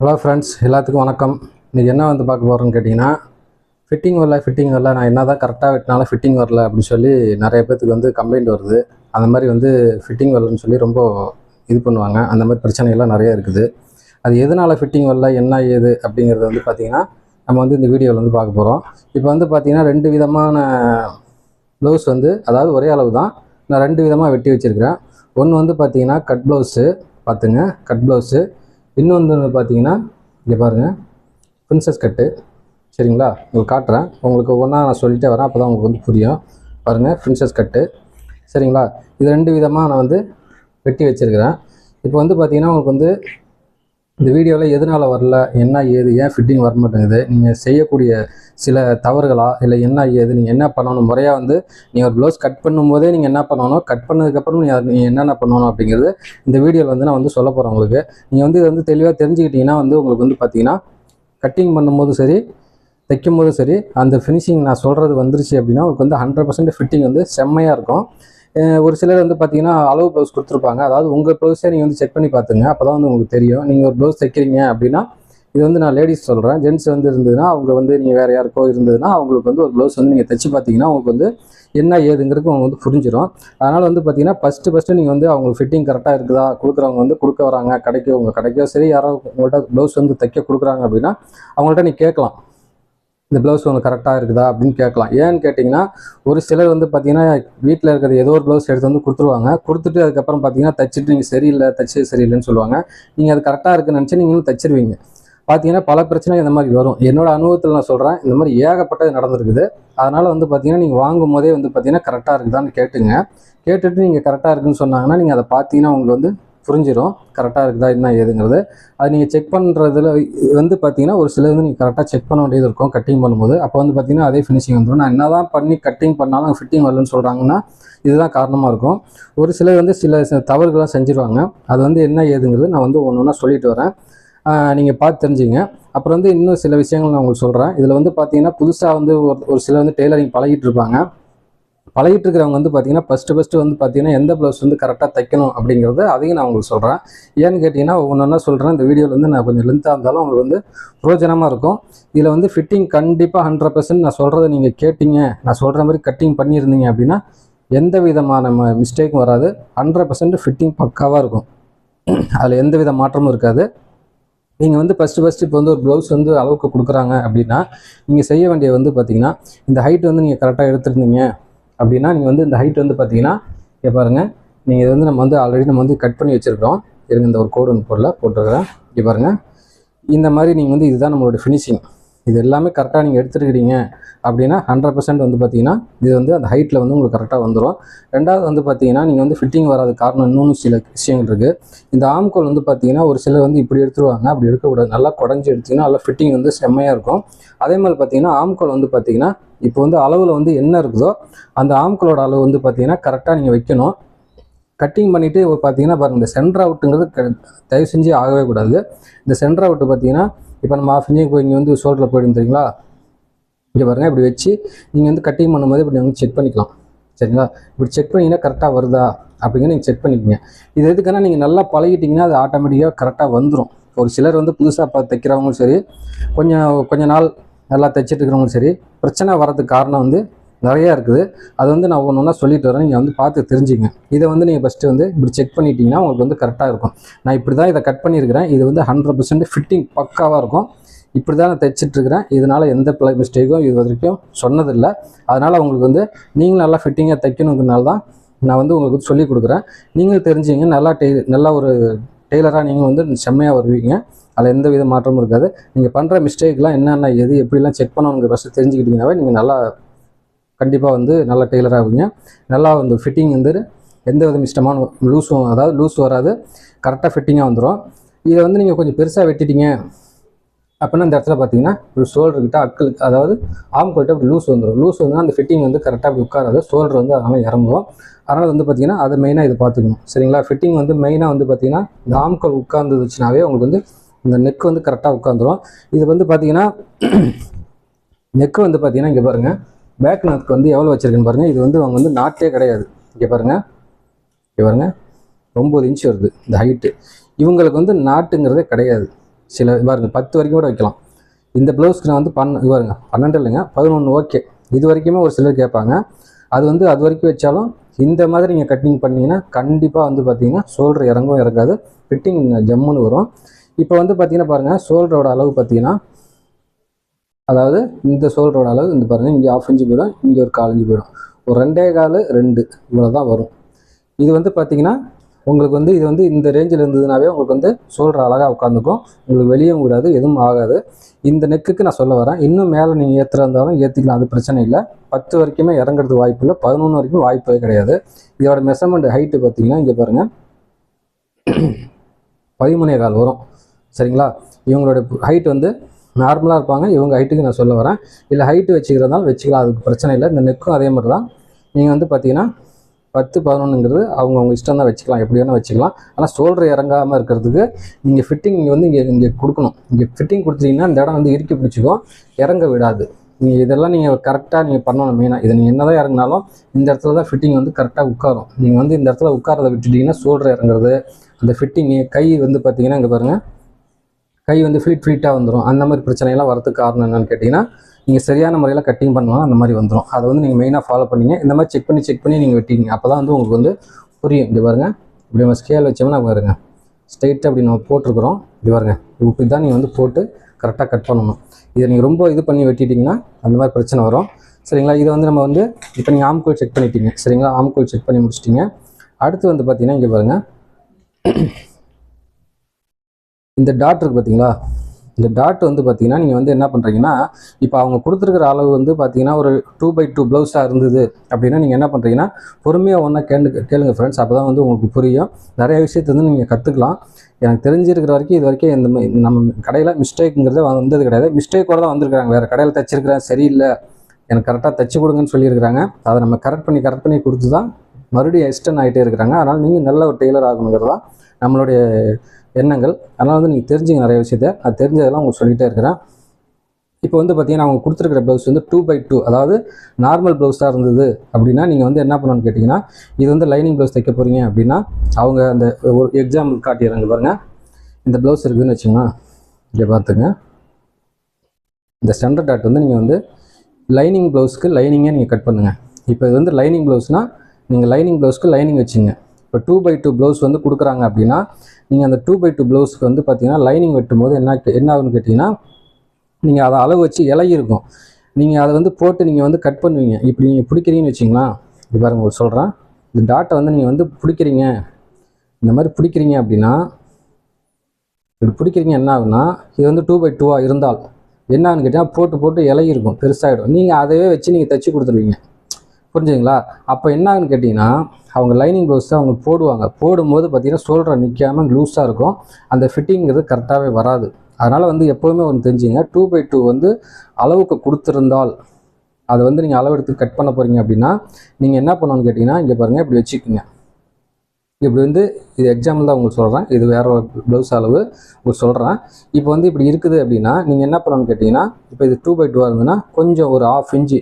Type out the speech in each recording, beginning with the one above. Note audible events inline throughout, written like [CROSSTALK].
Hello friends எல்லாத்துக்கும் வணக்கம். இன்றைக்கி என்ன வந்து பார்க்க போகிறோன்னு கேட்டிங்கன்னா ஃபிட்டிங் வரல ஃபிட்டிங் வரல நான் என்ன தான் கரெக்டாக வெட்டினாலும் ஃபிட்டிங் வரல அப்படின்னு சொல்லி நிறைய பேர்த்துக்கு வந்து கம்ப்ளைண்ட் வருது. அந்த மாதிரி வந்து ஃபிட்டிங் வரலன்னு சொல்லி ரொம்ப இது பண்ணுவாங்க. அந்த மாதிரி பிரச்சனைகள்லாம் நிறைய இருக்குது. அது எதனால் ஃபிட்டிங் வரல என்ன ஏது அப்படிங்கிறது வந்து பார்த்திங்கன்னா நம்ம வந்து இந்த வீடியோவில் வந்து பார்க்க போகிறோம் இப்போ வந்து பார்த்திங்கன்னா ரெண்டு விதமான ப்ளவுஸ் வந்து அதாவது ஒரே அளவு தான். நான் ரெண்டு விதமாக வெட்டி வச்சுருக்கிறேன். ஒன்று வந்து பார்த்திங்கன்னா கட் ப்ளவுஸு பார்த்துங்க கட் ப்ளவுஸு இன்னொன்று வந்து பார்த்தீங்கன்னா இங்கே பாருங்கள் பிரின்சஸ் கட்டு சரிங்களா? உங்களுக்கு காட்டுறேன். உங்களுக்கு ஒவ்வொன்றா நான் சொல்லிட்டே வரேன். அப்போ தான் உங்களுக்கு வந்து புரியும். பாருங்கள் பிரின்சஸ் கட்டு சரிங்களா? இது ரெண்டு விதமாக நான் வந்து வெட்டி வச்சுருக்கிறேன். இப்போ வந்து பார்த்தீங்கன்னா உங்களுக்கு வந்து இந்த வீடியோவில் எதனால் வரல என்ன ஏது ஏன் ஃபிட்டிங் வர மாட்டேங்குது நீங்கள் செய்யக்கூடிய சில தவறுகளா இல்லை என்ன ஏது நீங்கள் என்ன பண்ணணும் முறையாக வந்து நீங்கள் ஒரு ப்ளவுஸ் கட் பண்ணும்போதே நீங்கள் என்ன பண்ணணும் கட் பண்ணதுக்கப்புறம் நீங்கள் நீங்கள் என்னென்ன பண்ணணும் அப்படிங்கிறது இந்த வீடியோவில் வந்து நான் வந்து சொல்ல போகிறேன் உங்களுக்கு. நீங்கள் வந்து இது வந்து தெளிவாக தெரிஞ்சுக்கிட்டீங்கன்னா வந்து உங்களுக்கு வந்து பார்த்தீங்கன்னா கட்டிங் பண்ணும்போதும் சரி தைக்கும் போதும் சரி அந்த ஃபினிஷிங் நான் சொல்கிறது வந்துருச்சு அப்படின்னா உங்களுக்கு வந்து ஹண்ட்ரட் பர்சன்ட் ஃபிட்டிங் வந்து செம்மையாக இருக்கும். ஒரு சிலர் வந்து பார்த்தீங்கன்னா அளவு ப்ளவுஸ் கொடுத்துருப்பாங்க. அதாவது உங்கள் ப்ளவுஸே நீங்கள் வந்து செக் பண்ணி பார்த்துங்க. அப்போ தான் வந்து உங்களுக்கு தெரியும். நீங்கள் ஒரு ப்ளவுஸ் தைக்கிறீங்க அப்படின்னா இது வந்து நான் லேடிஸ் சொல்கிறேன் ஜென்ட்ஸ் வந்து இருந்ததுன்னா அவங்க வந்து நீங்கள் வேறு யாருக்கோ இருந்ததுன்னா அவங்களுக்கு வந்து ஒரு ப்ளவுஸ் வந்து நீங்கள் தைச்சு பார்த்தீங்கன்னா உங்களுக்கு வந்து என்ன ஏதுங்கிறது அவங்க வந்து புரிஞ்சிடும் அதனால் வந்து பார்த்தீங்கன்னா ஃபஸ்ட்டு ஃபஸ்ட்டு நீங்கள் வந்து அவங்களுக்கு ஃபிட்டிங் கரெக்டாக இருக்குதா? கொடுக்குறவங்க வந்து கொடுக்க வராங்க. கடைக்கு உங்கள் கடைக்கோ சரி யாரோ உங்கள்கிட்ட ப்ளவுஸ் வந்து தைக்க கொடுக்குறாங்க அப்படின்னா அவங்கள்ட்ட நீ கேட்கலாம். இந்த ப்ளவுஸ் உங்களுக்கு கரெக்டாக இருக்குதா அப்படின்னு கேட்கலாம். ஏன்னு கேட்டிங்கன்னா ஒரு சிலர் வந்து பார்த்தீங்கன்னா வீட்டில் இருக்கிற ஏதோ ஒரு ப்ளவுஸ் எடுத்து வந்து கொடுத்துருவாங்க. கொடுத்துட்டு அதுக்கப்புறம் பார்த்தீங்கன்னா தைச்சிட்டு நீங்கள் சரியில்லை தைச்சது சரியில்லைன்னு சொல்லுவாங்க. நீங்கள் அது கரெக்டாக இருக்குன்னு நினச்சி நீங்களும் தைச்சிருவீங்க. பார்த்தீங்கன்னா பல பிரச்சனை இந்த மாதிரி வரும். என்னோட அனுபவத்தில் நான் சொல்கிறேன் இந்த மாதிரி ஏகப்பட்டது நடந்திருக்குது. அதனால் வந்து பார்த்தீங்கன்னா நீங்கள் வாங்கும் போதே வந்து பார்த்தீங்கன்னா கரெக்டாக இருக்குதான்னு கேட்டுங்க. கேட்டுட்டு நீங்கள் கரெக்டாக இருக்குன்னு சொன்னாங்கன்னா நீங்கள் அதை பார்த்தீங்கன்னா உங்களுக்கு வந்து புரிஞ்சிடும் கரெக்டாக இருக்குதா என்ன ஏதுங்கிறது. அது நீங்கள் செக் பண்ணுறதுல வந்து பார்த்தீங்கன்னா ஒரு சில வந்து நீங்கள் கரெக்டாக செக் பண்ண வேண்டியது இருக்கும் கட்டிங் பண்ணும்போது. அப்போ வந்து பார்த்தீங்கன்னா அதே ஃபினிஷிங் வந்துடும் நான் என்ன தான் பண்ணி கட்டிங் பண்ணாலும் ஃபிட்டிங் வரலன்னு சொல்கிறாங்கன்னா இதுதான் காரணமாக இருக்கும். ஒரு சிலர் வந்து சில சில தவறுகள்லாம் செஞ்சுருவாங்க. அது வந்து என்ன ஏதுங்கிறது நான் வந்து ஒன்று ஒன்றா சொல்லிட்டு வரேன். நீங்கள் பார்த்து தெரிஞ்சுங்க. அப்புறம் வந்து இன்னும் சில விஷயங்கள் நான் உங்களுக்கு சொல்கிறேன் இதில் வந்து பார்த்தீங்கன்னா புதுசாக வந்து ஒரு ஒரு சிலர் வந்து டெய்லரிங் பழகிட்டு இருப்பாங்க. பழகிட்டு இருக்கிறவங்க வந்து பார்த்தீங்கன்னா ஃபஸ்ட்டு ஃபஸ்ட்டு வந்து பார்த்தீங்கன்னா எந்த ப்ளவுஸ் வந்து கரெக்டாக தைக்கணும் அப்படிங்கிறத அதையும் நான் உங்களுக்கு சொல்கிறேன் ஏன்னு கேட்டிங்கன்னா ஒவ்வொன்றா ஒன்றா சொல்கிறேன் இந்த வீடியோவில் வந்து நான் கொஞ்சம் லென்த்தாக இருந்தாலும் உங்களுக்கு வந்து பிரோஜனமாக இருக்கும். இதில் வந்து ஃபிட்டிங் கண்டிப்பாக ஹண்ட்ரட் பர்சன்ட் நான் சொல்கிறத நீங்கள் கேட்டிங்க. நான் சொல்கிற மாதிரி கட்டிங் பண்ணியிருந்தீங்க அப்படின்னா எந்த விதமான மிஸ்டேக்கும் வராது. ஹண்ட்ரட் பர்சன்ட் ஃபிட்டிங் பக்காவாக இருக்கும். அதில் எந்த வித மாற்றமும் இருக்காது. நீங்கள் வந்து ஃபஸ்ட்டு ஃபஸ்ட்டு இப்போ வந்து ஒரு ப்ளவுஸ் வந்து அளவுக்கு கொடுக்குறாங்க அப்படின்னா நீங்கள் செய்ய வேண்டிய வந்து பார்த்தீங்கன்னா இந்த ஹைட் வந்து நீங்கள் கரெக்டாக எடுத்துருந்தீங்க. அப்படின்னா நீங்கள் வந்து இந்த ஹைட் வந்து பார்த்தீங்கன்னா இங்கே பாருங்கள் நீங்கள் இது வந்து நம்ம வந்து ஆல்ரெடி நம்ம வந்து கட் பண்ணி வச்சுருக்கிறோம். இருங்க இந்த ஒரு கோடு ஒன்று போடல போட்டிருக்கிறேன். இங்கே பாருங்கள் இந்த மாதிரி நீங்கள் வந்து இதுதான் நம்மளோட ஃபினிஷிங் இது எல்லாமே கரெக்டாக நீங்கள் எடுத்துருக்கிறீங்க அப்படின்னா ஹண்ட்ரட் பர்சன்ட் வந்து பார்த்தீங்கன்னா இது வந்து அந்த ஹைட்டில் வந்து உங்களுக்கு கரெக்டாக வந்துடும் ரெண்டாவது வந்து பார்த்தீங்கன்னா நீங்கள் வந்து ஃபிட்டிங் வராத காரணம் இன்னொன்று சில விஷயங்கள் இருக்குது இந்த ஆம்கோல் வந்து பார்த்தீங்கன்னா ஒரு சிலர் வந்து இப்படி எடுத்துருவாங்க அப்படி எடுக்கக்கூடாது. நல்லா குடஞ்சி எடுத்தீங்கன்னா நல்லா ஃபிட்டிங் வந்து செம்மையாக இருக்கும். அதே மாதிரி பார்த்தீங்கன்னா ஆம்கோல் வந்து பார்த்தீங்கன்னா இப்போ வந்து அளவில் வந்து என்ன இருக்குதோ அந்த ஆம்கோலோட அளவு வந்து பார்த்தீங்கன்னா கரெக்டாக நீங்கள் வைக்கணும். கட்டிங் பண்ணிவிட்டு பார்த்தீங்கன்னா பாருங்கள் இந்த சென்டர் அவுட்டுங்கிறது தயவு செஞ்சு ஆகவே கூடாது. இந்த சென்டர் அவுட்டு பார்த்தீங்கன்னா இப்போ நம்ம ஆஃப் இன்ச்சு போய் இங்கே வந்து ஷோல்டரில் போயிடும் தெரியுங்களா? இங்கே பாருங்கள் இப்படி வச்சு நீங்கள் வந்து கட்டிங் பண்ணும்போது இப்படி வந்து செக் பண்ணிக்கலாம். சரிங்களா? இப்படி செக் பண்ணிங்கன்னா கரெக்டாக வருதா? அப்படிங்கிற நீங்கள் செக் பண்ணிக்கோங்க. இது எதுக்குன்னா நீங்கள் நல்லா பழகிட்டிங்கன்னா அது ஆட்டோமேட்டிக்காக கரெக்டாக வந்துடும் ஒரு சிலர் வந்து புதுசாக பா தைக்கிறவங்களும் சரி கொஞ்சம் கொஞ்ச நாள் நல்லா தைச்சிட்டு இருக்கிறவங்களும் சரி பிரச்சனை வர்றதுக்கு காரணம் வந்து நிறையா இருக்குது. அது வந்து நான் ஒன்று ஒன்றா சொல்லிட்டு வரேன். நீங்கள் வந்து பார்த்து தெரிஞ்சுங்க. இதை வந்து நீங்கள் ஃபஸ்ட்டு வந்து இப்படி செக் பண்ணிட்டீங்கன்னா உங்களுக்கு வந்து கரெக்டாக இருக்கும். நான் இப்படி தான் இதை கட் பண்ணியிருக்கிறேன். இது வந்து ஹண்ட்ரட் பர்சன்ட் ஃபிட்டிங் பக்காவாக இருக்கும். இப்படி தான் நான் தைச்சிட்ருக்கிறேன் இதனால் எந்த பிள்ளை மிஸ்டேக்கும் இது வரைக்கும் சொன்னதில்லை. அதனால் உங்களுக்கு வந்து நீங்களும் நல்லா ஃபிட்டிங்காக தைக்கணுங்கிறனால தான் நான் வந்து உங்களுக்கு சொல்லிக் கொடுக்குறேன். நீங்களும் தெரிஞ்சுங்க. நல்லா டெய் நல்லா ஒரு டெய்லராக நீங்கள் வந்து செம்மையாக வருவீங்க. அதில் எந்த வித மாற்றமும் இருக்காது. நீங்கள் பண்ணுற மிஸ்டேக்லாம் என்னென்ன எது எப்படிலாம் செக் பண்ணணுங்கிற ஃபஸ்ட்டு தெரிஞ்சுக்கிட்டீங்கன்னாவே நீங்கள் நல்லா கண்டிப்பாக வந்து நல்லா டெய்லர் ஆகுங்க. நல்லா வந்து ஃபிட்டிங் வந்து எந்த வித இஷ்டமான லூஸும் அதாவது லூஸ் வராது. கரெக்டாக ஃபிட்டிங்காக வந்துடும் இதை வந்து நீங்கள் கொஞ்சம் பெருசாக வெட்டிட்டீங்க அப்படின்னா இந்த இடத்துல பார்த்தீங்கன்னா ஒரு ஷோல்டர்கிட்ட அக்கள் அதாவது ஆம் கிட்ட அப்படி லூஸ் வந்துடும் லூஸ் வந்து அந்த ஃபிட்டிங் வந்து கரெக்டாக அப்படி உட்காராது. ஷோல்டர் வந்து அதனால் இறங்குவோம் அதனால் வந்து பார்த்தீங்கன்னா அதை மெயினாக இதை பார்த்துக்கணும் சரிங்களா? ஃபிட்டிங் வந்து மெயினாக வந்து பார்த்தீங்கன்னா இந்த ஆம்கோல் உட்காந்துச்சுனாவே உங்களுக்கு வந்து இந்த நெக் வந்து கரெக்டாக உட்காந்துரும் இது வந்து பார்த்தீங்கன்னா நெக்கு [CLEARS THROAT] வந்து பார்த்தீங்கன்னா இங்கே பாருங்கள் பேக் நெக் வந்து எவ்வளோ வச்சுருக்குன்னு பாருங்கள் இது வந்து அவங்க வந்து நாட்டே கிடையாது. இங்கே பாருங்கள் இங்கே பாருங்கள் ஒம்பது இன்ச் வருது. இந்த ஹைட்டு இவங்களுக்கு வந்து நாட்டுங்கிறதே கிடையாது. சில பாருங்கள் பத்து வரைக்கும் கூட வைக்கலாம். இந்த ப்ளவுஸ்க்கு நான் வந்து பன் இது பாருங்க. பன்னெண்டு இல்லைங்க. பதினொன்று ஓகே இது வரைக்குமே ஒரு சிலர் கேட்பாங்க. அது வந்து அது வரைக்கும் வச்சாலும் இந்த மாதிரி நீங்கள் கட்டிங் பண்ணிங்கன்னா கண்டிப்பாக வந்து பார்த்தீங்கன்னா ஷோல்டர் இறங்கவும் இறங்காது. ஃபிட்டிங் ஜம்முன்னு வரும். இப்போ வந்து பார்த்தீங்கன்னா பாருங்கள் ஷோல்டரோட அளவு பார்த்தீங்கன்னா அதாவது இந்த சோல்டரோட அளவு இந்த பாருங்கள் இங்கே ஆஃப் இன்ச்சு போயிடும் இங்கே ஒரு காலஞ்சு போயிடும். ஒரு ரெண்டே கால் ரெண்டு இவ்வளோ தான் வரும். இது வந்து பார்த்தீங்கன்னா உங்களுக்கு வந்து இது வந்து இந்த ரேஞ்சில் இருந்ததுனாவே உங்களுக்கு வந்து சோல்டர் அழகாக உட்காந்துக்கும் உங்களுக்கு வெளியும் விடாது எதுவும் ஆகாது. இந்த நெக்குக்கு நான் சொல்ல வரேன் இன்னும் மேலே நீங்கள் ஏற்றுறா இருந்தாலும் ஏற்றிக்கலாம் அது பிரச்சனை இல்லை. பத்து வரைக்குமே இறங்குறதுக்கு வாய்ப்பு இல்லை பதினொன்று வரைக்கும் வாய்ப்பே கிடையாது. இதோட மெஷர்மெண்ட் ஹைட்டு பார்த்தீங்கன்னா இங்கே பாருங்கள் [CLEARS THROAT] பதிமூணே கால் வரும். சரிங்களா? இவங்களோட ஹைட் வந்து நார்மலாக இருப்பாங்க. இவங்க ஹைட்டுக்கு நான் சொல்ல வரேன். இல்லை ஹைட்டு வச்சுக்கிறதாலும் வச்சுக்கலாம். அதுக்கு பிரச்சனை இல்லை. இந்த நெக்கும் அதே மாதிரி தான். நீங்கள் வந்து பார்த்தீங்கன்னா பத்து பதினொன்றுங்கிறது அவங்க அவங்க இஷ்டம் தான் வச்சுக்கலாம். எப்படி வேணால் வச்சுக்கலாம். ஆனால் ஷோல்டர் இறங்காமல் இருக்கிறதுக்கு நீங்கள் ஃபிட்டிங் இங்கே வந்து இங்கே இங்கே கொடுக்கணும். இங்கே ஃபிட்டிங் கொடுத்தீங்கன்னா இந்த இடம் வந்து இறுக்கி பிடிச்சிக்கும். இறங்க விடாது. நீங்கள் இதெல்லாம் நீங்கள் கரெக்டாக நீங்கள் பண்ணணும் மெயினாக இதை நீங்கள் என்ன தான் இறங்கினாலும் இந்த இடத்துல தான் ஃபிட்டிங் வந்து கரெக்டாக உட்காரும். நீங்கள் வந்து இந்த இடத்துல உட்காரத விட்டுட்டீங்கன்னா ஷோல்டர் இறங்குறது அந்த ஃபிட்டிங்கு கை வந்து பார்த்தீங்கன்னா இங்கே பாருங்கள் கை வந்து ஃப்ளீட் ஃபிளிட்டாக வந்துடும் அந்த மாதிரி பிரச்சனைலாம் வரதுக்கு காரணம் என்னன்னு கேட்டிங்கன்னா நீங்கள் சரியான முறையில் கட்டிங் பண்ணலாம் அந்த மாதிரி வந்துடும் அதை வந்து நீங்கள் மெயினாக ஃபாலோ பண்ணிங்க. இந்த மாதிரி செக் பண்ணி செக் பண்ணி நீங்கள் வெட்டிங்க அப்போ தான் வந்து உங்களுக்கு வந்து புரியும். இப்படி பாருங்க. இப்படி நம்ம ஸ்கேல் வச்சோம்னா பாருங்க. ஸ்ட்ரைட்டாக அப்படி நம்ம போட்டிருக்கிறோம். இப்படி பாருங்க. இப்படி தான் நீங்கள் வந்து போட்டு கரெக்டாக கட் பண்ணணும். இதை நீங்கள் ரொம்ப இது பண்ணி வெட்டிட்டிங்கன்னா அந்த மாதிரி பிரச்சனை வரும். சரிங்களா? இதை வந்து நம்ம வந்து இப்போ நீங்கள் ஆம்கோல் செக் பண்ணிட்டீங்க. சரிங்களா? ஆம்கோல் செக் பண்ணி முடிச்சிட்டிங்க. அடுத்து வந்து பார்த்தீங்கன்னா இங்கே பாருங்கள் இந்த டாட் இருக்குது பார்த்தீங்களா இந்த டாட் வந்து பார்த்தீங்கன்னா நீங்கள் வந்து என்ன பண்ணுறீங்கன்னா இப்போ அவங்க கொடுத்துருக்குற அளவு வந்து பார்த்தீங்கன்னா ஒரு டூ பை டூ ப்ளவுஸாக இருந்தது அப்படின்னா நீங்கள் என்ன பண்ணுறீங்கன்னா பொறுமையாக ஒன்றா கேளு கேளுங்க ஃப்ரெண்ட்ஸ் அப்போ தான் வந்து உங்களுக்கு புரியும். நிறைய விஷயத்தை வந்து நீங்கள் கற்றுக்கலாம் எனக்கு தெரிஞ்சிருக்கிற வரைக்கும் இது வரைக்கும் இந்த நம்ம கடையில் மிஸ்டேக்குங்கிறதே வந்தது கிடையாது. மிஸ்டேக்கோட தான் வந்திருக்கிறாங்க. வேறு கடையில் தச்சிருக்கிறேன். சரியில்லை. எனக்கு கரெக்டாக தச்சு கொடுங்கன்னு சொல்லியிருக்கிறாங்க. அதை நம்ம கரெக்ட் பண்ணி கரெக்ட் பண்ணி கொடுத்து தான் மறுபடியும் எக்ஸ்டன் ஆகிட்டே இருக்கிறாங்க. அதனால் நீங்கள் நல்ல ஒரு டெய்லர் ஆகணுங்கிறது தான் நம்மளுடைய எண்ணங்கள். அதனால் வந்து நீங்கள் தெரிஞ்சுங்க நிறைய விஷயத்த. அது தெரிஞ்சதெல்லாம் உங்களுக்கு சொல்லிகிட்டே இருக்கிறேன். இப்போ வந்து பார்த்தீங்கன்னா அவங்க கொடுத்துருக்கிற ப்ளவுஸ் வந்து டூ பை டூ அதாவது நார்மல் ப்ளவுஸாக இருந்தது அப்படின்னா நீங்கள் வந்து என்ன பண்ணணும்னு கேட்டிங்கன்னா இது வந்து லைனிங் ப்ளவுஸ் தைக்க போகிறீங்க அப்படின்னா அவங்க அந்த ஒரு எக்ஸாம்பிள் காட்டிடுறாங்க பாருங்கள் இந்த ப்ளவுஸ் இருக்குதுன்னு வச்சுங்களேன் இங்கே பார்த்துங்க. இந்த ஸ்டாண்டர்ட் டாட் வந்து நீங்கள் வந்து லைனிங் ப்ளவுஸ்க்கு லைனிங்கே நீங்கள் கட் பண்ணுங்கள் இப்போ இது வந்து லைனிங் ப்ளவுஸ்னால் நீங்கள் லைனிங் ப்ளவுஸ்க்கு லைனிங் வச்சுங்க. இப்போ டூ பை டூ ப்ளவுஸ் வந்து கொடுக்குறாங்க அப்படின்னா நீங்கள் அந்த டூ பை டூ ப்ளவுஸ்க்கு வந்து பார்த்தீங்கன்னா லைனிங் வெட்டும்போது என்ன என்ன ஆகுன்னு கேட்டிங்கன்னா நீங்கள் அதை அளவு வச்சு இலகி இருக்கும். நீங்கள் அதை வந்து போட்டு நீங்கள் வந்து கட் பண்ணுவீங்க. இப்படி நீங்கள் பிடிக்கிறீங்கன்னு வச்சிங்களா இது பாருங்க ஒரு சொல்கிறேன் இந்த டாட்டை வந்து நீங்கள் வந்து பிடிக்கிறீங்க. இந்த மாதிரி பிடிக்கிறீங்க அப்படின்னா இப்படி பிடிக்கிறீங்க என்ன ஆகுனா இது வந்து டூ பை டூவாக இருந்தால் என்னான்னு கேட்டிங்கன்னா போட்டு போட்டு இலகிருக்கும் பெருசாகிடும் நீங்கள் அதையே வச்சு நீங்கள் தைச்சி கொடுத்துருவீங்க. புரிஞ்சுங்களா அப்போ என்னன்னு கேட்டிங்கன்னா அவங்க லைனிங் ப்ளவுஸ் அவங்க போடுவாங்க. போடும்போது பார்த்தீங்கன்னா ஷோல்டர் நிற்காம லூஸாக இருக்கும். அந்த ஃபிட்டிங்கிறது கரெக்டாகவே வராது. அதனால் வந்து எப்போவுமே ஒன்று தெரிஞ்சுங்க. டூ பை டூ வந்து அளவுக்கு கொடுத்துருந்தால் அதை வந்து நீங்கள் அளவெடுத்து கட் பண்ண போகிறீங்க அப்படின்னா நீங்கள் என்ன பண்ணணும்னு கேட்டிங்கன்னா இங்கே பாருங்கள் இப்படி வச்சுக்கோங்க. இப்படி வந்து இது எக்ஸாம்பிள் தான் உங்களுக்கு சொல்கிறேன் இது வேற ஒரு ப்ளவுஸ் அளவு உங்களுக்கு சொல்கிறேன் இப்போ வந்து இப்படி இருக்குது அப்படின்னா நீங்கள் என்ன பண்ணணும்னு கேட்டிங்கன்னா இப்போ இது டூ பை டூவாக இருந்ததுன்னா கொஞ்சம் ஒரு ஆஃப் இன்ச்சு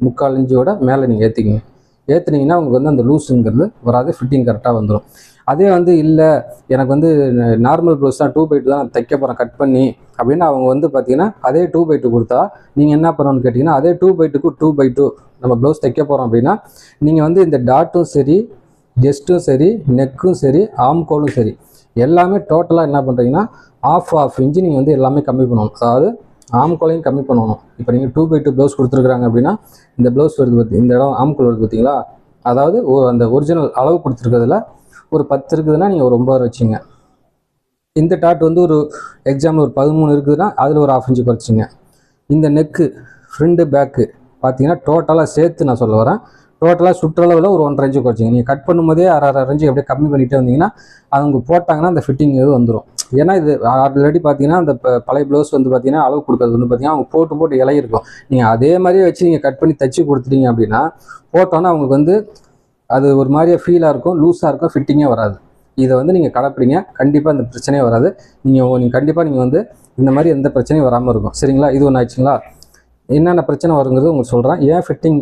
முக்கால் இன்ச்சோட மேலே நீங்கள் ஏற்றிக்கிங்க ஏற்றுனீங்கன்னா உங்களுக்கு வந்து அந்த லூஸுங்கிறது வராது ஃபிட்டிங் கரெக்டாக வந்துடும் அதே வந்து இல்லை எனக்கு வந்து நார்மல் ப்ளவுஸ் தான் டூ பை டூ தான் தைக்க போகிறேன் கட் பண்ணி. அப்படின்னு அவங்க வந்து பார்த்தீங்கன்னா அதே டூ பை டூ கொடுத்தா நீங்கள் என்ன பண்ணணும்னு கேட்டிங்கன்னா அதே டூ பை டூக்கு டூ பை டூ நம்ம ப்ளவுஸ் தைக்க போகிறோம் அப்படின்னா நீங்கள் வந்து இந்த டாட்டும் சரி ஜெஸ்ட்டும் சரி நெக்கும் சரி ஆம்கோலும் சரி எல்லாமே டோட்டலாக என்ன பண்ணுறீங்கன்னா ஆஃப் ஆஃப் இன்ச்சு நீங்கள் வந்து எல்லாமே கம்மி பண்ணணும். அதாவது ஆம்கோலையும் கம்மி பண்ணணும். இப்போ நீங்கள் டூ பை டூ ப்ளவுஸ் கொடுத்துருக்குறாங்க அப்படின்னா இந்த ப்ளவுஸ் வருது பார்த்தி இந்த இடம் ஆம்கோல் வருது பார்த்தீங்களா அதாவது ஓ அந்த ஒரிஜினல் அளவு கொடுத்துருக்கிறதுல ஒரு பத்து இருக்குதுன்னா நீங்கள் ஒரு ஒம்பது வச்சிங்க. இந்த டாட் வந்து ஒரு எக்ஸாம்பிள் ஒரு பதிமூணு இருக்குதுன்னா அதில் ஒரு ஆஃப் இன்ச்சு குறைச்சிங்க. இந்த நெக்கு ஃப்ரண்ட்டு பேக்கு பார்த்தீங்கன்னா டோட்டலாக சேர்த்து நான் சொல்ல வரேன். டோட்டலாக சுற்றளவில் ஒரு ஒன்றரை இன்ச்சு குறைச்சிங்க. நீங்கள் கட் பண்ணும்போதே அரை அரை இன்ச்சு அப்படியே கம்மி பண்ணிகிட்டே வந்தீங்கன்னா அவங்க போட்டாங்கன்னா அந்த ஃபிட்டிங் இது வந்துடும் ஏன்னா இது ஆல்ரெடி பார்த்தீங்கன்னா அந்த பழைய ப்ளவுஸ் வந்து பார்த்தீங்கன்னா அளவு கொடுக்கறது வந்து பார்த்தீங்கன்னா அவங்க போட்டு போட்டு இலையிருக்கும் நீங்கள் அதே மாதிரியே வச்சு நீங்கள் கட் பண்ணி தச்சு கொடுத்துட்டீங்க அப்படின்னா போட்டோன்னா அவங்களுக்கு வந்து அது ஒரு மாதிரியே ஃபீலாக இருக்கும் லூஸாக இருக்கும் ஃபிட்டிங்கே வராது. இதை வந்து நீங்கள் கடைப்பிடிங்க. கண்டிப்பாக இந்த பிரச்சனையே வராது. நீங்கள் நீங்கள் கண்டிப்பாக நீங்கள் வந்து இந்த மாதிரி எந்த பிரச்சனையும் வராமல் இருக்கும் சரிங்களா? இது ஒன்று ஆச்சுங்களா என்னென்ன பிரச்சனை வருங்கிறது உங்களுக்கு சொல்கிறேன் ஏன் ஃபிட்டிங்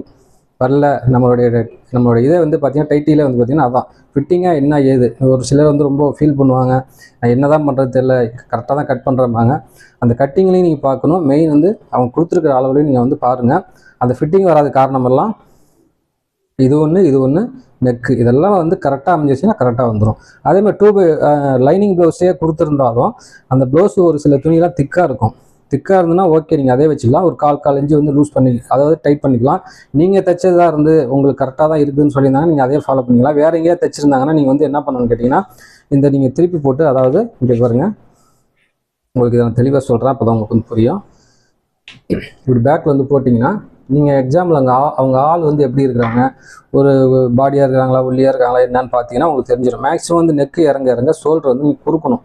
வரல. நம்மளுடைய நம்மளுடைய இதை வந்து பார்த்தீங்கன்னா டைட்டிலே வந்து பார்த்தீங்கன்னா அதான். ஃபிட்டிங்காக என்ன ஏது? ஒரு சிலர் வந்து ரொம்ப ஃபீல் பண்ணுவாங்க. நான் என்ன தான் பண்ணுறது தெரியல கரெக்டாக தான் கட் பண்ணுறம்பாங்க அந்த கட்டிங்லையும் நீங்கள் பார்க்கணும். மெயின் வந்து அவங்க கொடுத்துருக்குற அளவுலையும் நீங்கள் வந்து பாருங்கள் அந்த ஃபிட்டிங் வராத காரணமெல்லாம் இது ஒன்று இது ஒன்று நெக்கு இதெல்லாம் வந்து கரெக்டாக அமைஞ்சிச்சுன்னா கரெக்டாக வந்துடும் அதே மாதிரி டூ லைனிங் ப்ளவுஸே கொடுத்துருந்தாலும் அந்த ப்ளவுஸ் ஒரு சில துணியெல்லாம் திக்காக இருக்கும். திக்காக இருந்ததுன்னா ஓகே நீங்கள் அதே வச்சுக்கலாம். ஒரு கால் கால் இஞ்சி வந்து லூஸ் பண்ணி அதாவது டைட் பண்ணிக்கலாம். நீங்கள் தைச்சதாக இருந்து உங்களுக்கு கரெக்டாக தான் இருக்குதுன்னு சொல்லியிருந்தாங்க நீங்கள் அதே ஃபாலோ பண்ணிக்கலாம். வேறு எங்கேயா தைச்சிருந்தாங்கன்னா நீங்கள் வந்து என்ன பண்ணணும்னு கேட்டிங்கன்னா இந்த நீங்கள் திருப்பி போட்டு அதாவது இங்கே பாருங்கள் உங்களுக்கு இதை நான் தெளிவாக சொல்கிறேன் அப்போ தான் உங்களுக்கு வந்து புரியும். இப்படி பேக்கில் வந்து போட்டிங்கன்னா நீங்கள் எக்ஸாம்பிள் அங்கே அவங்க ஆள் வந்து எப்படி இருக்கிறாங்க? ஒரு பாடியாக இருக்கிறாங்களா ஒல்லியாக இருக்காங்களா என்னன்னு பார்த்தீங்கன்னா உங்களுக்கு தெரிஞ்சிடும் மேக்ஸிமம் வந்து நெக்கு இறங்க இறங்க ஷோல்டர் வந்து நீங்கள் கொடுக்கணும்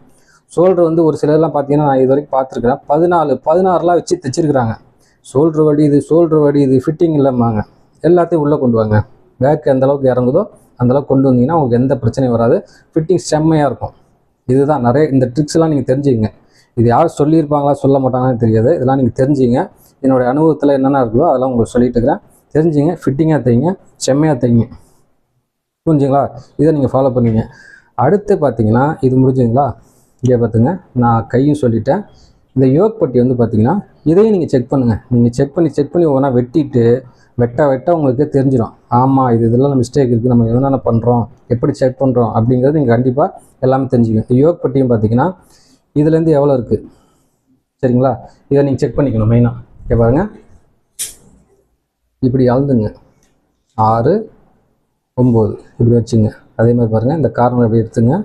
ஷோல்டர் வந்து ஒரு சிலர்லாம் பார்த்தீங்கன்னா நான் இது வரைக்கும் பார்த்துருக்குறேன் பதினாலு பதினாறுலாம் வச்சு தைச்சிருக்கிறாங்க. ஷோல்டர் வடி இது ஷோல்டர் வடி இது ஃபிட்டிங் இல்லைம்மாங்க. எல்லாத்தையும் உள்ளே கொண்டு வாங்க. பேக் எந்த அளவுக்கு இறங்குதோ அந்தளவுக்கு கொண்டு வந்தீங்கன்னா உங்களுக்கு எந்த பிரச்சனையும் வராது. ஃபிட்டிங் செம்மையாக இருக்கும். இதுதான் நிறைய இந்த ட்ரிக்ஸ்லாம் நீங்கள் தெரிஞ்சுங்க இது யார் சொல்லியிருப்பாங்களா சொல்ல மாட்டாங்கன்னு தெரியாது. இதெல்லாம் நீங்கள் தெரிஞ்சுங்க என்னுடைய அனுபவத்தில் என்னென்ன இருக்குதோ அதெல்லாம் உங்களுக்கு சொல்லிட்டு இருக்கிறேன். தெரிஞ்சுங்க ஃபிட்டிங்காக தைங்க செம்மையாக தைங்க. புரிஞ்சுங்களா? இதை நீங்கள் ஃபாலோ பண்ணுவீங்க அடுத்து பார்த்தீங்கன்னா இது முடிஞ்சுங்களா இங்கே பார்த்துங்க நான் கையும் சொல்லிட்டேன். இந்த யோக் பட்டி வந்து பார்த்தீங்கன்னா இதையும் நீங்கள் செக் பண்ணுங்கள் நீங்கள் செக் பண்ணி செக் பண்ணி ஒவ்வொன்றா வெட்டிட்டு வெட்ட வெட்ட உங்களுக்கு தெரிஞ்சிடும் ஆமாம் இது இதெல்லாம் மிஸ்டேக் இருக்குது நம்ம என்னென்ன பண்ணுறோம் எப்படி செக் பண்ணுறோம் அப்படிங்கிறது நீங்கள் கண்டிப்பாக எல்லாமே தெரிஞ்சுக்கணும். இந்த யோக் பட்டியும் பார்த்தீங்கன்னா இதுலேருந்து எவ்வளோ இருக்குது சரிங்களா? இதை நீங்கள் செக் பண்ணிக்கணும் மெயினாக ஓகே பாருங்க. இப்படி அளந்துங்க. ஆறு ஒம்பது. இப்படி வச்சுங்க. அதே மாதிரி பாருங்கள் இந்த கார்னர் எப்படி எடுத்துங்க.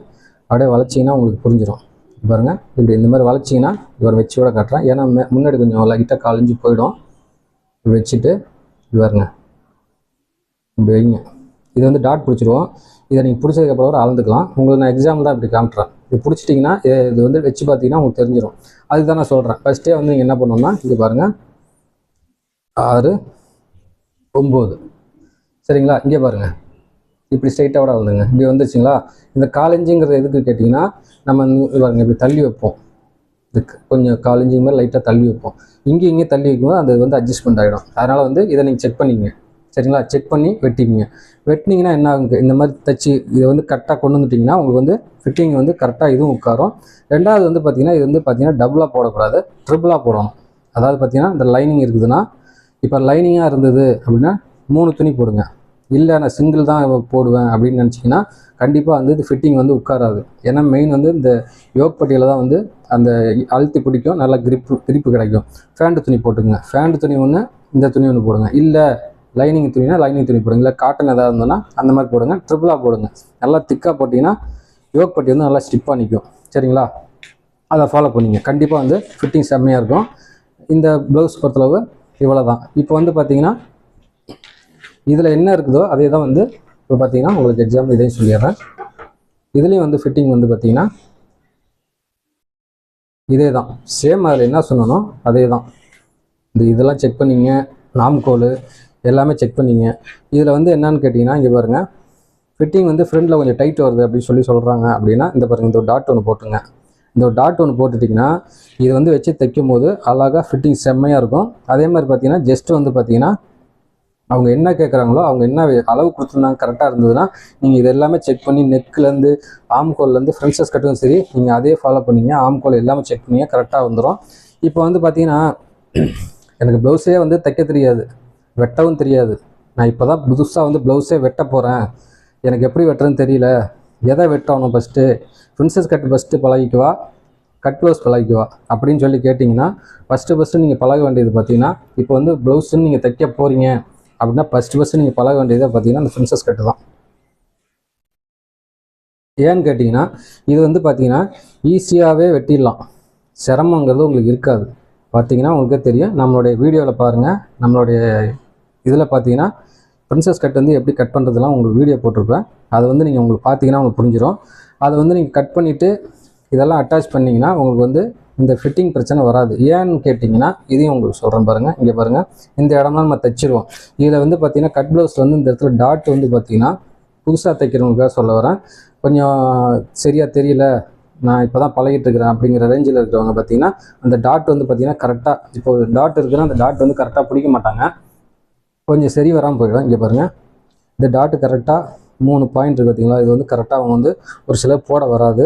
அப்படியே வளைச்சிங்கன்னா உங்களுக்கு புரிஞ்சிடும் பாருங்கள் இப்படி இந்த மாதிரி வளைச்சிங்கன்னா இவர் வச்சு கூட காட்டுறேன். ஏன்னா முன்னாடி கொஞ்சம் லைட்டாக காலஞ்சு போயிடும். இப்படி வச்சுட்டு பாருங்க. இப்படி வைங்க. இது வந்து டாட் பிடிச்சிருவோம். இதை நீங்கள் பிடிச்சதுக்கப்புறம் வர அளந்துக்கலாம். உங்களுக்கு நான் எக்ஸாம்பிள் தான் இப்படி காமிட்டுறேன் இது பிடிச்சிட்டிங்கன்னா இது- வந்து வச்சு பார்த்தீங்கன்னா உங்களுக்கு தெரிஞ்சிடும் அதுக்கு தான் நான் சொல்கிறேன் ஃபஸ்ட்டே வந்து நீங்கள் என்ன பண்ணணும்னா இது பாருங்கள் ஆறு ஒம்பது. சரிங்களா? இங்கே பாருங்கள் இப்படி ஸ்ட்ரைட்டாக விட வந்துங்க இப்படி வந்துச்சுங்களா? இந்த காலஞ்சிங்கிறது எதுக்கு கேட்டிங்கன்னா நம்ம பாருங்க இப்படி தள்ளி வைப்போம். இதுக்கு கொஞ்சம் காலஞ்சி மாதிரி லைட்டாக தள்ளி வைப்போம். இங்கே இங்கே தள்ளி வைக்கும்போது அது வந்து அட்ஜஸ்ட்மெண்ட் ஆகிடும் அதனால் வந்து இதை நீங்கள் செக் பண்ணிக்கங்க. சரிங்களா? செக் பண்ணி வெட்டிக்கிங்க. வெட்டினீங்கன்னா என்ன ஆகுங்க? இந்த மாதிரி தச்சு இதை வந்து கரெக்டாக கொண்டு வந்துட்டிங்கன்னா உங்களுக்கு வந்து ஃபிட்டிங் வந்து கரெக்டாக இதுவும் உட்காரும். ரெண்டாவது வந்து பார்த்தீங்கன்னா இது வந்து பார்த்தீங்கன்னா டபுளாக போடக்கூடாது. ட்ரிபிளாக போடணும். அதாவது பார்த்தீங்கன்னா இந்த லைனிங் இருக்குதுன்னா இப்போ லைனிங்காக இருந்தது அப்படின்னா மூணு துணி போடுங்க. இல்லை நான் சிங்கிள் தான் போடுவேன் அப்படின்னு நினச்சிங்கன்னா கண்டிப்பாக வந்து இது ஃபிட்டிங் வந்து உட்காராது. ஏன்னா மெயின் வந்து இந்த யோக் பட்டியில் தான் வந்து அந்த அழுத்தி பிடிக்கும் நல்லா கிரிப்பு கிரிப்பு கிடைக்கும். ஃபேண்ட் துணி போட்டுங்க ஃபேண்ட் துணி ஒன்று இந்த துணி ஒன்று போடுங்க. இல்லை லைனிங் துணினா லைனிங் துணி போடுங்க. இல்லை காட்டன் எதாவது இருந்தோன்னா அந்த மாதிரி போடுங்க. ட்ரிபிளாக போடுங்க. நல்லா திக்காக போட்டிங்கன்னா யோக் பட்டி வந்து நல்லா ஸ்டிப்பாக நிற்கும் சரிங்களா? அதை ஃபாலோ பண்ணிங்க. கண்டிப்பாக வந்து ஃபிட்டிங் செம்மையாக இருக்கும். இந்த ப்ளவுஸ் பொறுத்தளவு இவ்வளோ தான் இப்போ வந்து பார்த்திங்கன்னா இதில் என்ன இருக்குதோ அதே தான் வந்து இப்போ பார்த்தீங்கன்னா உங்களுக்கு எக்ஸாம்பிள் இதையும் சொல்லிடுறேன். இதுலேயும் வந்து ஃபிட்டிங் வந்து பார்த்தீங்கன்னா இதே தான் சேம் அதில் என்ன சொன்னோம் அதே தான் இந்த இதெல்லாம் செக் பண்ணிங்க நாம்கோல் எல்லாமே செக் பண்ணிங்க. இதில் வந்து என்னன்னு கேட்டிங்கன்னா இங்கே பாருங்கள் ஃபிட்டிங் வந்து ஃப்ரண்டில் கொஞ்சம் டைட் வருது அப்படின்னு சொல்லி சொல்கிறாங்க அப்படின்னா இந்த பாருங்க இந்த ஒரு டாட் ஒன்று போட்டுங்க இந்த ஒரு டாட் ஒன்று போட்டுட்டிங்கன்னா இது வந்து வச்சு தைக்கும் போது அழகாக ஃபிட்டிங் செம்மையாக இருக்கும். அதே மாதிரி பார்த்தீங்கன்னா ஜஸ்ட்டு வந்து பார்த்தீங்கன்னா அவங்க என்ன கேட்குறாங்களோ அவங்க என்ன அளவு கொடுத்துருந்தாங்க கரெக்டாக இருந்ததுன்னா நீங்கள் இது எல்லாமே செக் பண்ணி நெக்லேருந்து ஆம்கோல்லேருந்து ஃப்ரெண்ட்ஸஸ் கட்டும் சரி நீங்கள் அதே ஃபாலோ பண்ணீங்க ஆம்கோல் எல்லாமே செக் பண்ணிங்க கரெக்டாக வந்துடும் இப்போ வந்து பார்த்தீங்கன்னா எனக்கு ப்ளவுஸே வந்து தைக்க தெரியாது வெட்டவும் தெரியாது. நான் இப்போ தான் புதுசாக வந்து ப்ளவுஸே வெட்ட போகிறேன் எனக்கு எப்படி வெட்டுறதுன்னு தெரியல. எதை வெட்டணும் ஃபஸ்ட்டு பிரின்சஸ் கட் ஃபஸ்ட்டு பழகிக்குவா? கட் ப்ளவுஸ் பழகிக்குவா? அப்படின்னு சொல்லி கேட்டிங்கன்னா ஃபஸ்ட்டு ஃபஸ்ட்டு நீங்கள் பழக வேண்டியது பார்த்தீங்கன்னா இப்போ வந்து ப்ளவுஸுன்னு நீங்கள் தைக்க போகிறீங்க அப்படின்னா ஃபஸ்ட்டு ஃபஸ்ட்டு நீங்கள் பழக வேண்டியதாக பார்த்தீங்கன்னா அந்த ஃப்ரின்சஸ் கட்டு தான். ஏன்னு கேட்டிங்கன்னா இது வந்து பார்த்தீங்கன்னா ஈஸியாகவே வெட்டிடலாம். சிரமங்கிறது உங்களுக்கு இருக்காது. பார்த்தீங்கன்னா உங்களுக்கே தெரியும். நம்மளுடைய வீடியோவில் பாருங்கள் நம்மளுடைய இதில் பார்த்தீங்கன்னா பிரின்சஸ் கட் வந்து எப்படி கட் பண்ணுறதுலாம் உங்களுக்கு வீடியோ போட்டிருப்பேன். அதை வந்து நீங்கள் உங்களுக்கு பார்த்தீங்கன்னா உங்களுக்கு புரிஞ்சிடும் அதை வந்து நீங்கள் கட் பண்ணிவிட்டு இதெல்லாம் அட்டாச் பண்ணிங்கன்னா உங்களுக்கு வந்து இந்த ஃபிட்டிங் பிரச்சனை வராது. ஏன்னு கேட்டிங்கன்னா இதையும் உங்களுக்கு சொல்கிறேன் பாருங்கள் இங்கே பாருங்கள் இந்த இடம்லாம் நம்ம தைச்சிருவோம். இதில் வந்து பார்த்தீங்கன்னா கட் ப்ளவுஸ் வந்து இந்த இடத்துல டாட் வந்து பார்த்தீங்கன்னா புதுசாக தைக்கிறவங்களுக்காக சொல்ல வரேன். கொஞ்சம் சரியாக தெரியல. நான் இப்போ தான் பழகிட்டு இருக்கிறேன் அப்படிங்கிற ரேஞ்சில் இருக்கிறவங்க பார்த்தீங்கன்னா அந்த டாட் வந்து பார்த்தீங்கன்னா கரெக்டாக இப்போ டாட் இருக்குன்னா அந்த டாட் வந்து கரெக்டாக பிடிக்க மாட்டாங்க. கொஞ்சம் சரி வராமல் போயிடும். இங்கே பாருங்கள் இந்த டாட்டு கரெக்டாக மூணு பாயிண்ட் இருக்குது பார்த்தீங்களா இது வந்து கரெக்டாக அவங்க வந்து ஒரு சிலர் போட வராது.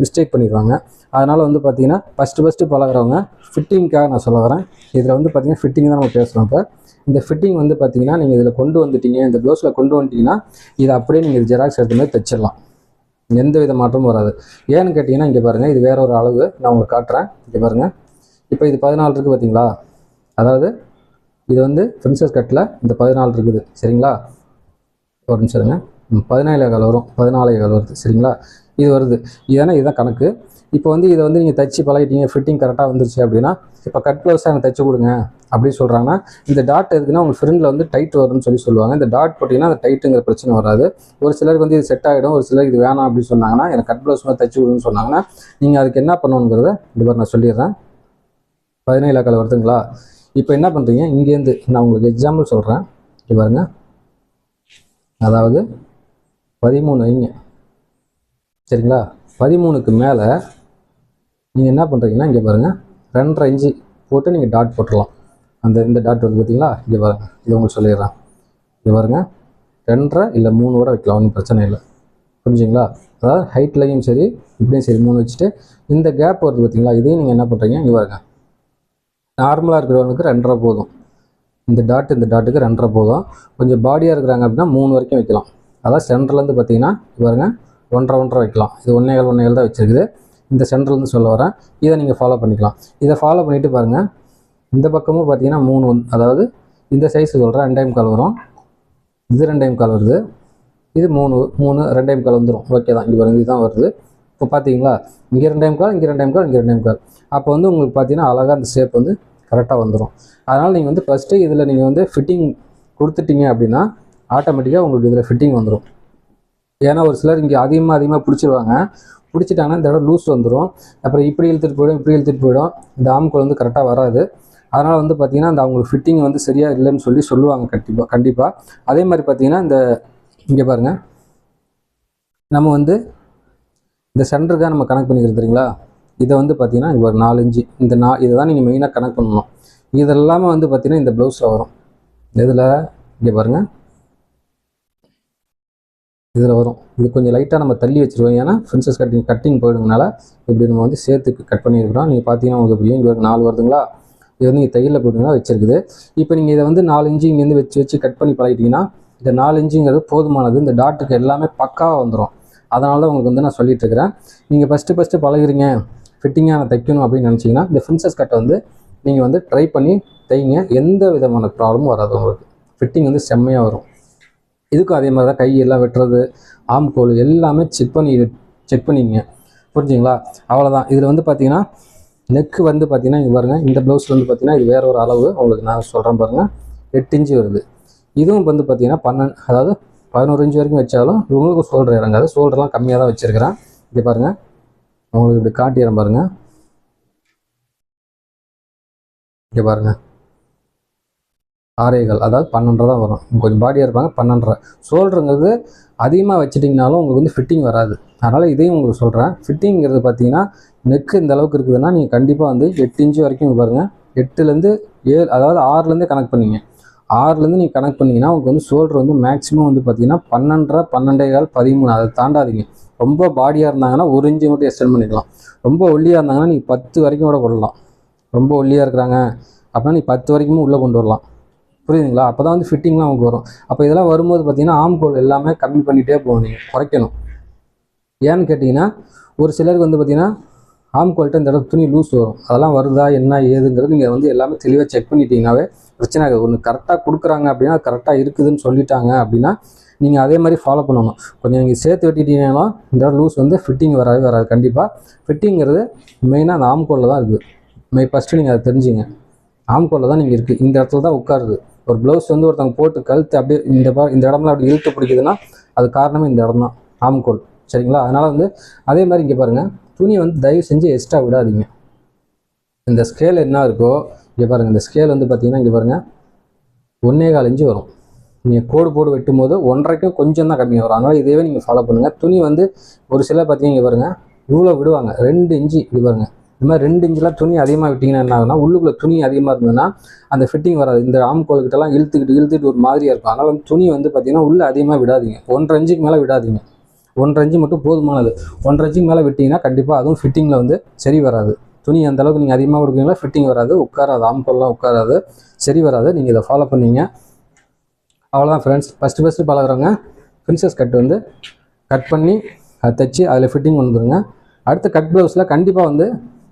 மிஸ்டேக் பண்ணிடுவாங்க. அதனால் வந்து பார்த்தீங்கன்னா ஃபஸ்ட்டு ஃபஸ்ட்டு பழகுறவங்க ஃபிட்டிங்க்காக நான் சொல்ல வரேன். இதில் வந்து பார்த்தீங்கன்னா ஃபிட்டிங் தான் நம்ம பேசுகிறோம் இப்போ. இந்த ஃபிட்டிங் வந்து பார்த்தீங்கன்னா நீங்கள் இதில் கொண்டு வந்துட்டீங்க இந்த ப்ளவுஸில் கொண்டு வந்துட்டீங்கன்னா இதை அப்படியே நீங்கள் ஜெராக்ஸ் எடுத்த மாதிரி தைச்சிடலாம். எந்த வித மாற்றமும் வராது. ஏன்னு கேட்டிங்கன்னா இங்கே பாருங்கள் இது வேற ஒரு அளவு நான் உங்களுக்கு காட்டுறேன். இங்கே பாருங்கள் இப்போ இது பதினாலு இருக்குது பார்த்தீங்களா அதாவது இது வந்து பிரின்சஸ் கட்டில் இந்த பதினாலு இருக்குது. சரிங்களா? ஒரு நிமிஷம் இருங்க ம், கால் வரும் பதினாலே கால் வருது சரிங்களா? இது வருது. இதனால் இதுதான் கணக்கு. இப்போ வந்து இதை வந்து நீங்கள் தைச்சு பழகிட்டீங்க ஃபிட்டிங் கரெக்டாக வந்துருச்சு அப்படின்னா இப்போ கட் ப்ளவுஸாக எனக்கு தைச்சு கொடுங்க அப்படின்னு சொல்கிறாங்கன்னா இந்த டாட் எதுக்குன்னா உங்கள் ஃப்ரெண்டில் வந்து டைட் வரும்னு சொல்லி சொல்லுவாங்க. இந்த டாட் போட்டிங்கன்னா அந்த டைட்டுங்கிற பிரச்சனை வராது. ஒரு சிலருக்கு வந்து இது செட் ஆகிடும் ஒரு சிலருக்கு இது வேணாம் அப்படின்னு சொன்னாங்கன்னா எனக்கு கட் ப்ளவுஸ் மாதிரி தைச்சு கொடுன்னு சொன்னாங்கன்னா நீங்கள் அதுக்கு என்ன பண்ணணுங்கிறத இந்த மாதிரி நான் சொல்லிடுறேன். பதினேழு கால் வருதுங்களா? இப்போ என்ன பண்ணுறீங்க இங்கேருந்து நான் உங்களுக்கு எக்ஸாம்பிள் சொல்கிறேன் இங்கே பாருங்கள் அதாவது பதிமூணு வைங்க. சரிங்களா? பதிமூணுக்கு மேலே நீங்கள் என்ன பண்ணுறீங்கன்னா இங்கே பாருங்கள் ரெண்டரை இன்ச்சு போட்டு நீங்கள் டாட் போட்டுடலாம் அந்த இந்த டாட் வருது பார்த்தீங்களா இங்கே பாருங்கள் இது உங்களுக்கு சொல்லிடுறேன். இங்கே பாருங்க ரெண்டரை இல்லை மூணு கூட வைக்கலாம் ஒன்றும் பிரச்சனை இல்லை. புரிஞ்சுங்களா? அதாவது ஹைட்லையும் சரி இப்படியும் சரி மூணு வச்சுட்டு இந்த கேப் வருது பார்த்தீங்களா இதையும் நீங்கள் என்ன பண்ணுறீங்க இங்கே பாருங்க. நார்மலாக இருக்கிறவங்களுக்கு ரெண்டரை போதும். இந்த டாட் இந்த டாட்டுக்கு ரெண்டரை போதும். கொஞ்சம் பாடியாக இருக்கிறாங்க அப்படின்னா மூணு வரைக்கும் வைக்கலாம். அதாவது சென்டர்லேருந்து பார்த்தீங்கன்னா பாருங்க ஒன்றரை ஒன்றரை வைக்கலாம். இது ஒன்றேகால் ஒன்றேகால் தான் வச்சிருக்குது. இந்த சென்டர்லேருந்து சொல்ல வரேன். இதை நீங்கள் ஃபாலோ பண்ணிக்கலாம். இதை ஃபாலோ பண்ணிவிட்டு பாருங்கள் இந்த பக்கமும் பார்த்தீங்கன்னா மூணு அதாவது இந்த சைஸ் சொல்கிறேன் ரெண்டாயிரம் கால் வரும். இது ரெண்டாயிரம் கால் வருது. இது மூணு மூணு ரெண்டாயிரம் கால் வந்துடும் ஓகே தான். இங்கே பாருங்க இதுதான் வருது. இப்போ பார்த்தீங்களா? இங்கே ரெண்டாயிரம் கால் இங்கே ரெண்டாயிரம் கால் இங்கே ரெண்டாயிரம் கால் அப்போ வந்து உங்களுக்கு பார்த்தீங்கன்னா அழகாக அந்த ஷேப் வந்து கரெக்டாக வந்துடும் அதனால் நீங்கள் வந்து ஃபஸ்ட்டு இதில் நீங்கள் வந்து ஃபிட்டிங் கொடுத்துட்டீங்க அப்படின்னா ஆட்டோமேட்டிக்காக உங்களுக்கு இதில் ஃபிட்டிங் வந்துடும் ஏன்னா ஒரு சிலர் இங்கே அதிகமாக அதிகமாக பிடிச்சிருவாங்க. பிடிச்சிட்டாங்கன்னா இந்த இடம் லூஸ் வந்துடும் அப்புறம் இப்படி இழுத்துட்டு போயிடும் இப்படி இழுத்துட்டு போயிடும். இந்த ஆம்குள் வந்து கரெக்டாக வராது. அதனால் வந்து பார்த்திங்கன்னா அந்த அவங்களுக்கு ஃபிட்டிங் வந்து சரியாக இல்லைன்னு சொல்லி சொல்லுவாங்க கண்டிப்பாக கண்டிப்பாக அதே மாதிரி பார்த்தீங்கன்னா இந்த இங்கே பாருங்கள் நம்ம வந்து இந்த சென்டருக்காக நம்ம கனெக்ட் பண்ணிக்கிறது தெரியுங்களா? இதை வந்து பார்த்தீங்கன்னா இங்கே ஒரு நாலு இந்த நா இதை தான் நீங்கள் மெயினாக கனெக்ட் பண்ணணும். இது எல்லாமே வந்து பார்த்தீங்கன்னா இந்த ப்ளவுஸில் வரும். இதில் இங்கே பாருங்கள் இதில் வரும். இது கொஞ்சம் லைட்டாக நம்ம தள்ளி வச்சுருவோம். ஏன்னா ஃப்ரின்சஸ் கட்டிங் கட்டிங் போயிடுங்கனால இப்படி நம்ம வந்து சேர்த்து கட் பண்ணியிருக்கிறோம். நீங்கள் பார்த்தீங்கன்னா உங்களுக்கு புரியும் இங்கே நாலு வருதுங்களா? இது வந்து நீங்கள் தையலில் போட்டுங்கன்னா வச்சிருக்குது. இப்போ நீங்கள் இதை வந்து நாலு இன்ச்சு இங்கேருந்து வச்சு வச்சு கட் பண்ணி பழகிட்டிங்கன்னா இந்த நாலு இன்ச்சுங்கிறது போதுமானது. இந்த டாட்டுக்கு எல்லாமே பக்காவாக வந்துடும் அதனால தான் உங்களுக்கு வந்து நான் சொல்லிட்டுருக்கிறேன் நீங்கள் ஃபஸ்ட்டு ஃபஸ்ட்டு பழகுறீங்க. ஃபிட்டிங்காக நான் தைக்கணும் அப்படின்னு நினச்சிங்கன்னா இந்த ஃப்ரின்சஸ் கட்டை வந்து நீங்கள் வந்து ட்ரை பண்ணி தைங்க. எந்த விதமான ப்ராப்ளமும் வராது உங்களுக்கு. ஃபிட்டிங் வந்து செம்மையாக வரும். இதுக்கும் அதே மாதிரி தான் கையெல்லாம் வெட்டுறது ஆம் கோல் எல்லாமே செக் பண்ணி செக் பண்ணிங்க புரிஞ்சுங்களா? அவ்வளோதான் இதில் வந்து பார்த்தீங்கன்னா நெக்கு வந்து பார்த்தீங்கன்னா இது பாருங்கள் இந்த ப்ளவுஸில் வந்து பார்த்தீங்கன்னா இது வேற ஒரு அளவு. உங்களுக்கு நான் சொல்கிறேன் பாருங்கள் எட்டு இன்ச்சு வருது. இதுவும் வந்து பார்த்தீங்கன்னா பன்னெண்டு அதாவது பதினோரு இன்ச்சு வரைக்கும் வச்சாலும் இவங்களுக்கும் சோல்டர் இறங்காது. சோல்டர்லாம் கம்மியாக தான் வச்சுருக்கிறேன். இங்கே பாருங்கள் உங்களுக்கு இப்படி காட்டிடுறேன் பாருங்கள் இங்கே பாருங்கள் ஆரேகள் அதாவது பன்னெண்டரை தான் வரும். கொஞ்சம் பாடியாக இருப்பாங்க பன்னெண்டரை. ஷோல்டருங்கிறது அதிகமாக வச்சிட்டிங்கனாலும் உங்களுக்கு வந்து ஃபிட்டிங் வராது. அதனால் இதையும் உங்களுக்கு சொல்கிறேன் ஃபிட்டிங்கிறது பார்த்தீங்கன்னா நெக்கு இந்த அளவுக்கு இருக்குதுன்னா நீங்கள் கண்டிப்பாக வந்து எட்டு இன்ச்சு வரைக்கும் பாருங்கள் எட்டுலேருந்து ஏழு அதாவது ஆறுலேருந்து கனெக்ட் பண்ணிங்க. ஆறுலேருந்து நீங்கள் கனெக்ட் பண்ணிங்கன்னா உங்களுக்கு வந்து ஷோல்டர் வந்து மேக்ஸிமம் வந்து பார்த்தீங்கன்னா பன்னெண்டரை பன்னெண்டே கால் பதிமூணு அதை தாண்டாதீங்க. ரொம்ப பாடியாக இருந்தாங்கன்னா ஒரு இன்ச்சு மட்டும் எக்ஸ்டெண்ட் பண்ணிக்கலாம். ரொம்ப ஒல்லியாக இருந்தாங்கன்னா நீங்கள் பத்து வரைக்கும் கூட போடலாம். ரொம்ப ஒல்லியாக இருக்கிறாங்க அப்படின்னா நீ பத்து வரைக்குமே உள்ளே கொண்டு வரலாம். புரியுதுங்களா? அப்போ தான் வந்து ஃபிட்டிங்லாம் உங்களுக்கு வரும். அப்போ இதெல்லாம் வரும்போது பார்த்தீங்கன்னா ஆம் கோல் எல்லாமே கம்மி பண்ணிகிட்டே போகணும் நீங்கள் குறைக்கணும். ஏன்னு கேட்டிங்கன்னா ஒரு சிலருக்கு வந்து பார்த்திங்கன்னா ஆம்கோல்கிட்ட இந்த இடத்துல துணி லூஸ் வரும். அதெல்லாம் வருதா என்ன ஏதுங்கிறது நீங்கள் வந்து எல்லாமே தெளிவாக செக் பண்ணிட்டீங்கன்னாவே பிரச்சனை ஆகாது. ஒன்று கரெக்டாக கொடுக்குறாங்க அப்படின்னா கரெக்டாக இருக்குதுன்னு சொல்லிட்டாங்க அப்படின்னா நீங்கள் அதே மாதிரி ஃபாலோ பண்ணணும். கொஞ்சம் நீங்கள் சேர்த்து வெட்டிட்டீங்கன்னா இந்த லூஸ் வந்து ஃபிட்டிங் வராது வராது. கண்டிப்பாக ஃபிட்டிங்கிறது மெயினாக அந்த ஆம்கோலில் தான் இருக்குது மெய் ஃபஸ்ட்டு நீங்கள் அதை தெரிஞ்சுங்க. ஆம்கோலில் தான் நீங்கள் இருக்குது இந்த இடத்துல தான் உட்காருது. ஒரு ப்ளவுஸ் வந்து ஒருத்தவங்க போட்டு கழுத்து அப்படியே இந்த இந்த இடம்லாம் அப்படி இழுத்து பிடிக்குதுன்னா அது காரணமே இந்த இடம் தான். ஆம்கோல் சரிங்களா? அதனால் வந்து அதே மாதிரி இங்கே பாருங்கள் துணியை வந்து தயவு செஞ்சு எக்ஸ்ட்ரா விடாதீங்க. இந்த ஸ்கேல் என்ன இருக்கோ இங்கே பாருங்கள் இந்த ஸ்கேல் வந்து பார்த்தீங்கன்னா இங்கே பாருங்கள் ஒன்றே கால் இஞ்சி வரும். நீங்கள் கோடு போடு வெட்டும் போது ஒன்றரைக்கும் கொஞ்சம் தான் கம்மியாக வரும். அதனால் இதேவே நீங்கள் ஃபாலோ பண்ணுங்கள் துணி வந்து ஒரு சிலர் பார்த்தீங்கன்னா இங்கே பாருங்கள் இவ்வளோ விடுவாங்க. ரெண்டு இஞ்சி இது பாருங்கள் இந்த மாதிரி ரெண்டு இன்ச்செலாம் துணி அதிகமாக விட்டிங்கன்னா என்ன ஆகுனா உள்ளுக்குள்ளே துணி அதிகமாக இருந்ததுன்னா அந்த ஃபிட்டிங் வராது. இந்த ஆம்கோல் இழுத்துக்கிட்டு இழுத்துக்கிட்டு இழுத்துட்டு ஒரு மாதிரியாக இருக்கும். அதனால் வந்து துணி வந்து பார்த்தீங்கன்னா உள்ளே அதிகமாக விடாதீங்க. ஒன்றரை இன்ச்சுக்கு மேலே விடாதீங்க. ஒன்றரை இன்ச்சு மட்டும் போதுமானது. ஒன்றரை இன்ச்சுக்கு மேலே விட்டிங்கன்னா கண்டிப்பாக அதுவும் ஃபிட்டிங்கில் வந்து சரி வராது. துணி அந்த அளவுக்கு நீங்கள் அதிகமாக கொடுக்குறீங்களா ஃபிட்டிங் வராது. உட்காராது ஆம்கோல்லாம் உட்காராது. சரி வராது. நீங்கள் இதை ஃபாலோ பண்ணீங்க. அவ்வளோதான் ஃப்ரெண்ட்ஸ் ஃபஸ்ட்டு ஃபஸ்ட்டு பழகிறவங்க பிரின்சஸ் கட் வந்து கட் பண்ணி அதை தைச்சி அதில் ஃபிட்டிங் வந்துடுங்க அடுத்து கட் ப்ளவுஸில் கண்டிப்பாக வந்து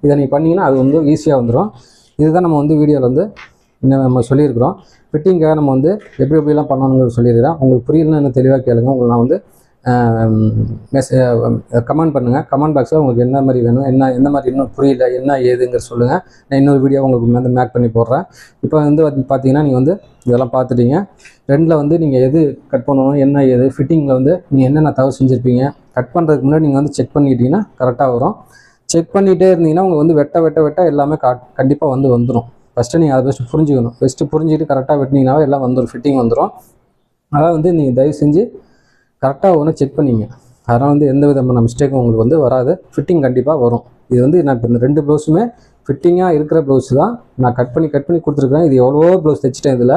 இதை நீங்கள் பண்ணிங்கன்னா அது வந்து ஈஸியாக வந்துடும் இதுதான் நம்ம வந்து வீடியோவில் வந்து இன்னும் நம்ம சொல்லியிருக்கிறோம். ஃபிட்டிங்காக நம்ம வந்து எப்படி எப்படிலாம் பண்ணணுங்கிறது சொல்லியிருக்கிறேன். உங்களுக்கு புரியலன்னு என்ன தெளிவாக கேளுங்க. உங்களுக்கு நான் வந்து மெஸ் கமெண்ட் பண்ணுங்கள் கமெண்ட் பாக்ஸில் உங்களுக்கு என்ன மாதிரி வேணும் என்ன எந்த மாதிரி இன்னும் புரியல என்ன ஏதுங்கிற சொல்லுங்கள் நான் இன்னொரு வீடியோ உங்களுக்கு வந்து மேக் பண்ணி போடுறேன். இப்போ வந்து பார்த்தீங்கன்னா நீங்கள் வந்து இதெல்லாம் பார்த்துட்டீங்க ரெண்டில் வந்து நீங்கள் எது கட் பண்ணணும் என்ன ஏது ஃபிட்டிங்கில் வந்து நீங்கள் என்னென்ன தவறு செஞ்சுருப்பீங்க கட் பண்ணுறதுக்கு முன்னாடி நீங்கள் வந்து செக் பண்ணிக்கிட்டீங்கன்னா கரெக்டாக வரும். செக் பண்ணிகிட்டே இருந்தீங்கன்னா உங்களுக்கு வந்து வெட்ட வெட்ட வெட்ட எல்லாமே கா கண்டிப்பாக வந்து வந்துடும் ஃபஸ்ட்டு நீங்கள் அதை பெஸ்ட்டு புரிஞ்சுக்கணும். பெஸ்ட்டு புரிஞ்சுக்கிட்டு கரெக்டாக வெட்டினீங்கனாவே எல்லாம் வந்துடும் ஃபிட்டிங் வந்துடும் அதாவது வந்து நீங்கள் தயவு செஞ்சு கரெக்டாக ஒன்று செக் பண்ணிங்க. அதனால் வந்து எந்த விதமான மிஸ்டேக்கும் உங்களுக்கு வந்து வராது. ஃபிட்டிங் கண்டிப்பாக வரும். இது வந்து நான் இப்போ இந்த ரெண்டு ப்ளவுஸுமே ஃபிட்டிங்காக இருக்கிற ப்ளவுஸ் தான் நான் கட் பண்ணி கட் பண்ணி கொடுத்துருக்கேன் இது எவ்வளவோ ப்ளவுஸ் தைச்சிட்டேன் இதில்.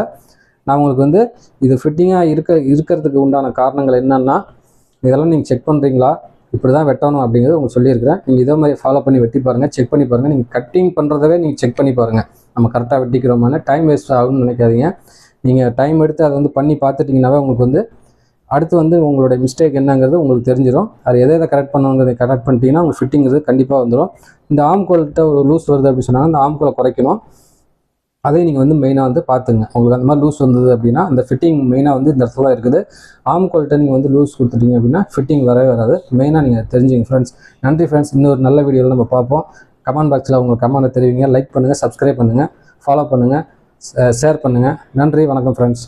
நான் உங்களுக்கு வந்து இது ஃபிட்டிங்காக இருக்க இருக்கிறதுக்கு உண்டான காரணங்கள் என்னென்னா இதெல்லாம் நீங்கள் செக் பண்ணுறீங்களா இப்படி தான் வெட்டணும் அப்படிங்கிறது உங்களுக்கு சொல்லியிருக்கிறேன். நீங்கள் இதே மாதிரி ஃபாலோ பண்ணி வெட்டி பாருங்கள் செக் பண்ணி பாருங்கள் நீங்கள் கட்டிங் பண்ணுறதவே நீங்கள் செக் பண்ணி பாருங்கள் நம்ம கரெக்டாக வெட்டிக்கிறோமான டைம் வேஸ்ட் ஆகும்னு நினைக்காதீங்க. நீங்கள் டைம் எடுத்து அதை வந்து பண்ணி பார்த்துட்டிங்கனாவே உங்களுக்கு வந்து அடுத்து வந்து உங்களுடைய மிஸ்டேக் என்னங்கிறது உங்களுக்கு தெரிஞ்சிடும் அது எதை எதை கரெக்ட் பண்ணுங்கிறத கரெக்ட் பண்ணிட்டீங்கன்னா உங்களுக்கு ஃபிட்டிங்கிறது கண்டிப்பாக வந்துடும் இந்த ஆம்கோல்கிட்ட ஒரு லூஸ் வருது அப்படின்னு சொன்னாங்க அந்த ஆம்கோலை குறைக்கணும். அதையும் நீங்கள் வந்து மெயினாக வந்து பார்த்துங்க. உங்களுக்கு அந்த மாதிரி லூஸ் வந்தது அப்படின்னா அந்த ஃபிட்டிங் மெயினாக வந்து இந்த இடத்துல இருக்குது. ஆம்கோல்கிட்ட நீங்கள் வந்து லூஸ் கொடுத்துட்டீங்க அப்படின்னா ஃபிட்டிங் வரவே வராது. மெயினாக நீங்கள் தெரிஞ்சுங்க ஃப்ரெண்ட்ஸ் நன்றி ஃப்ரெண்ட்ஸ் இன்னொரு நல்ல வீடியோவில் நம்ம பார்ப்போம். கமெண்ட் பாக்ஸில் உங்களுக்கு கமெண்ட் தெரிவிங்க. லைக் பண்ணுங்கள் சப்ஸ்கிரைப் பண்ணுங்கள் ஃபாலோ பண்ணுங்கள் ஷேர் பண்ணுங்கள் நன்றி வணக்கம் ஃப்ரெண்ட்ஸ்